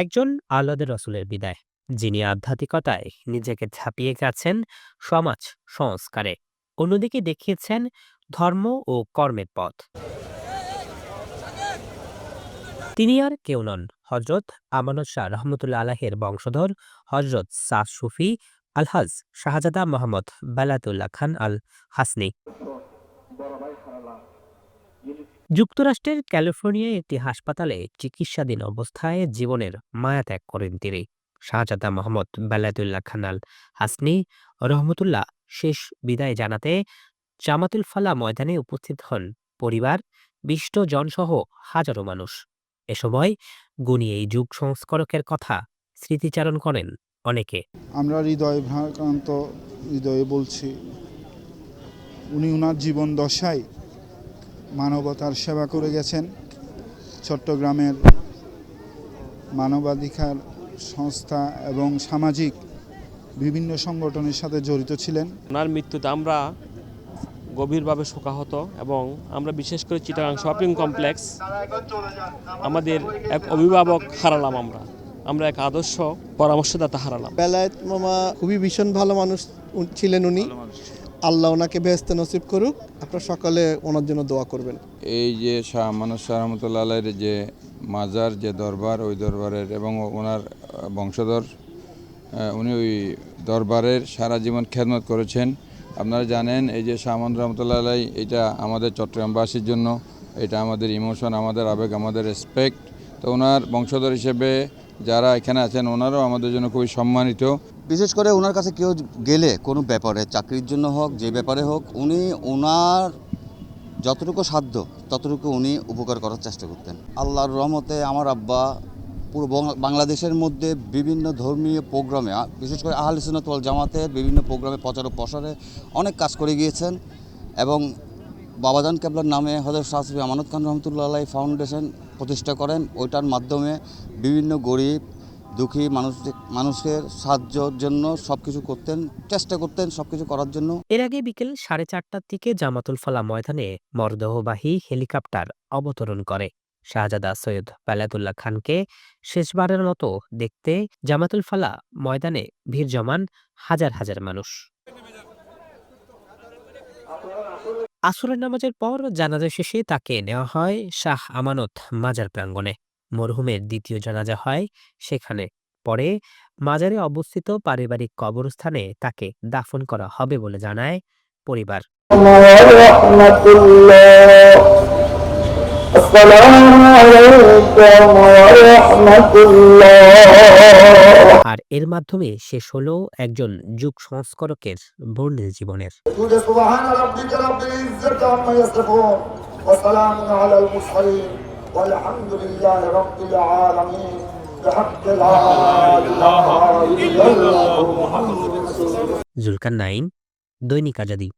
একজন আল্লাদের রসুলের বিদায়। যিনি আধ্যাত্মিকতায় নিজেকে ঝাঁপিয়ে গেছেন সমাজ সংস্কারে। অন্যদিকে দেখিয়েছেন ধর্ম ও কর্মের পথ। তিনি আর কেউ নন। হজরত আমানত শাহ রহমতুল্লা আলাহের বংশধর হজরত সাহ সুফি আলহাজ শাহজাদা মোহাম্মদ বেলাতুল্লাহ খান আল হাসনি যুক্তরাষ্ট্রের ক্যালিফোর্নিয়ায় একটি হাসপাতালে চিকিৎসাধীন অবস্থায় জীবনের মায়া ত্যাগ করেন তিনি। শাহজাদা মোহাম্মদ বেলাতুল্লাহ খানাল হাসনি রহমতুল্লাহ শেষ বিদায় জানাতে জামাতুল ফালা ময়দানে উপস্থিত হন। পরিবার বিষ্ট জনসহ হাজারো মানুষ। এ সময় গুণী এই যুগ সংস্করকের কথা স্মৃতিচারণ করেন অনেকে। আমরা হৃদয় ভারাক্রান্ত হৃদয়ে বলছি, উনি ওনার জীবন দশায় মানবতার সেবা করে গেছেন। চট্টগ্রামের মানবাধিকার সংস্থা এবং সামাজিক বিভিন্ন সংগঠনের সাথে জড়িত ছিলেন। ওনার মৃত্যুতে আমরা গভীরভাবে শোকাহত এবং আমরা বিশেষ করে চিটাগাং শপিং কমপ্লেক্স আমাদের এক অভিভাবক হারালাম আমরা। আমরা এক আদর্শ পরামর্শদাতা হারালাম। বেলায়েত মামা খুবই ভীষণ ভালো মানুষ উনি- ছিলেন উনি আল্লাহ ওনাকে বেহেস্তে নসিব করুক, আপনারা সকালে ওনার জন্য দোয়া করবেন। এই যে শাহ শাহ রহমতুল্লাহ যে মাজার, যে দরবার, ওই দরবারের এবং ওনার বংশধর উনি ওই দরবারের সারা জীবন খেদমত করেছেন। আপনারা জানেন, এই যে শাহ মানুষ রহমতুল্লাহ আলাই এটা আমাদের চট্টগ্রামবাসীর জন্য, এটা আমাদের ইমোশন, আমাদের আবেগ, আমাদের রেসপেক্ট তো ওনার বংশধর হিসেবে যারা এখানে আছেন, ওনারাও আমাদের জন্য খুবই সম্মানিত। বিশেষ করে ওনার কাছে কেউ গেলে কোনো ব্যাপারে, চাকরির জন্য হোক, যে ব্যাপারে হোক, উনি ওনার যতটুকু সাধ্য, ততটুকু উনি উপকার করার চেষ্টা করতেন। আল্লাহর রহমতে আমার আব্বা পুরো বাংলাদেশের মধ্যে বিভিন্ন ধর্মীয় প্রোগ্রামে বিশেষ করে আহলে ওয়াল জামাতে বিভিন্ন প্রোগ্রামে প্রচার ও প্রসারে অনেক কাজ করে গিয়েছেন এবং বাবাজান কেবলার নামে হজরত শাহসুফি আমানত খান রহমতুল্লাহ ফাউন্ডেশন প্রতিষ্ঠা করেন। ওইটার মাধ্যমে বিভিন্ন গরিব দুঃখী মানুষ মানুষের সাহায্যের জন্য সব কিছু করতেন, চেষ্টা করতেন সব কিছু করার জন্য। এর আগে বিকেল সাড়ে চারটার দিকে জামাতুল ফালা ময়দানে মরদেহবাহী হেলিকপ্টার অবতরণ করে। শাহজাদা সৈয়দ বেলাতুল্লাহ খানকে শেষবারের মতো দেখতে জামাতুল ফালা ময়দানে ভিড় জমান হাজার হাজার মানুষ। আসরের নামাজের পর জানাজা শেষে তাকে নেওয়া হয় শাহ আমানত মাজার প্রাঙ্গণে। মরহুমের দ্বিতীয় জানাজা হয় সেখানে পরে মাজারে অবস্থিত পারিবারিক কবরস্থানে তাকে দাফন করা হবে বলে জানায় পরিবার ورحمة الله السلام عليكم ورحمة الله আর এর মাধ্যমে শেষ হলো একজন যুগ সংস্করকের বর্ণিল জীবনের قل سبحان ربك رب العزة عما يصفون وسلام على المرسلين والحمد لله رب العالمين بحق لا إله إلا الله محمد رسول الله জুলকার নাইন দৈনিক আজাদি